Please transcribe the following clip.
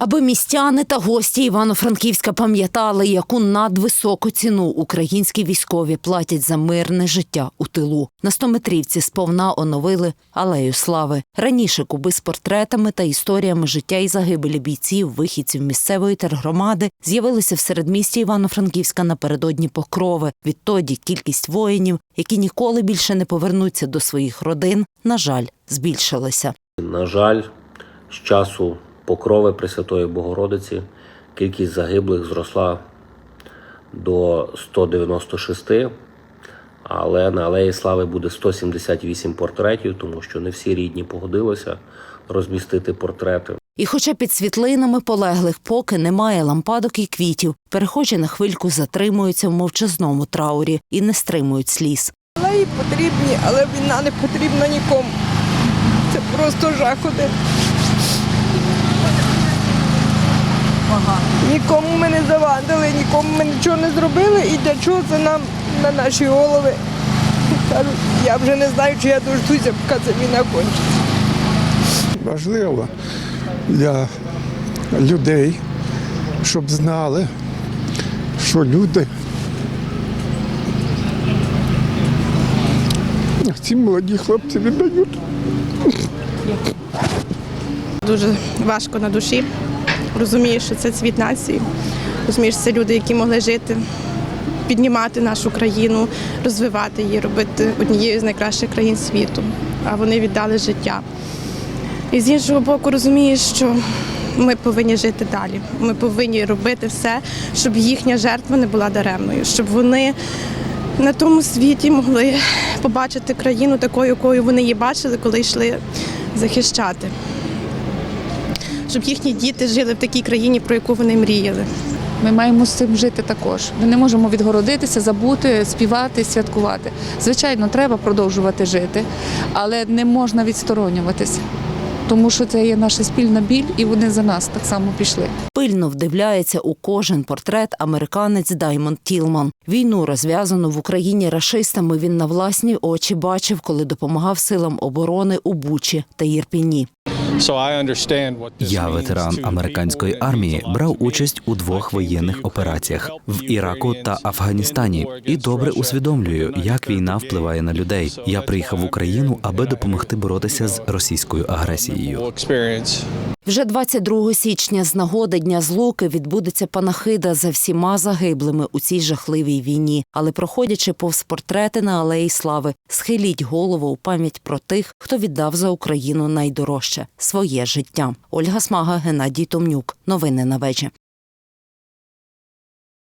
Аби містяни та гості Івано-Франківська пам'ятали, яку надвисоку ціну українські військові платять за мирне життя у тилу. На стометрівці сповна оновили алею слави. Раніше куби з портретами та історіями життя і загибелі бійців, вихідців місцевої тергромади з'явилися в середмісті Івано-Франківська напередодні покрови. Відтоді кількість воїнів, які ніколи більше не повернуться до своїх родин, на жаль, збільшилася. На жаль, з часу покрови Пресвятої Богородиці кількість загиблих зросла до 196, але на Алеї Слави буде 178 портретів, тому що не всі рідні погодилися розмістити портрети. І хоча під світлинами полеглих поки немає лампадок і квітів, перехожі на хвильку затримуються в мовчазному траурі і не стримують сліз. Алеї потрібні, але війна не потрібна нікому. Це просто жах один. Нікому ми не завадили, нікому ми нічого не зробили і для чого це нам на наші голови. Я вже не знаю, чи я дождуся, поки ця війна кончиться. важливо для людей, щоб знали, що люди. Ці молоді хлопці віддають. дуже важко на душі. Розумієш, що це цвіт нації. Розумієш, це люди, які могли жити, піднімати нашу країну, розвивати її, робити однією з найкращих країн світу. А вони віддали життя. І з іншого боку, розумієш, що ми повинні жити далі. Ми повинні робити все, щоб їхня жертва не була даремною, щоб вони на тому світі могли побачити країну такою, якою вони її бачили, коли йшли захищати щоб їхні діти жили в такій країні, про яку вони мріяли. Ми маємо з цим жити також. Ми не можемо відгородитися, забути, співати, святкувати. Звичайно, треба продовжувати жити, але не можна відсторонюватися, тому що це є наша спільна біль, і вони за нас так само пішли. Пильно вдивляється у кожен портрет американець Даймонд Тілман. Війну, розв'язану в Україні рашистами, він на власні очі бачив, коли допомагав силам оборони у Бучі та Єрпіні. Я, ветеран американської армії, брав участь у двох воєнних операціях в Іраку та Афганістані і добре усвідомлюю, як війна впливає на людей. Я приїхав в Україну, аби допомогти боротися з російською агресією. Вже 22 січня з нагоди Дня Злуки відбудеться панахида за всіма загиблими у цій жахливій війні. Але проходячи повз портрети на алеї слави, схиліть голову у пам'ять про тих, хто віддав за Україну найдорожче своє життя. Ольга Смага, Геннадій Томнюк. Новини на вечі.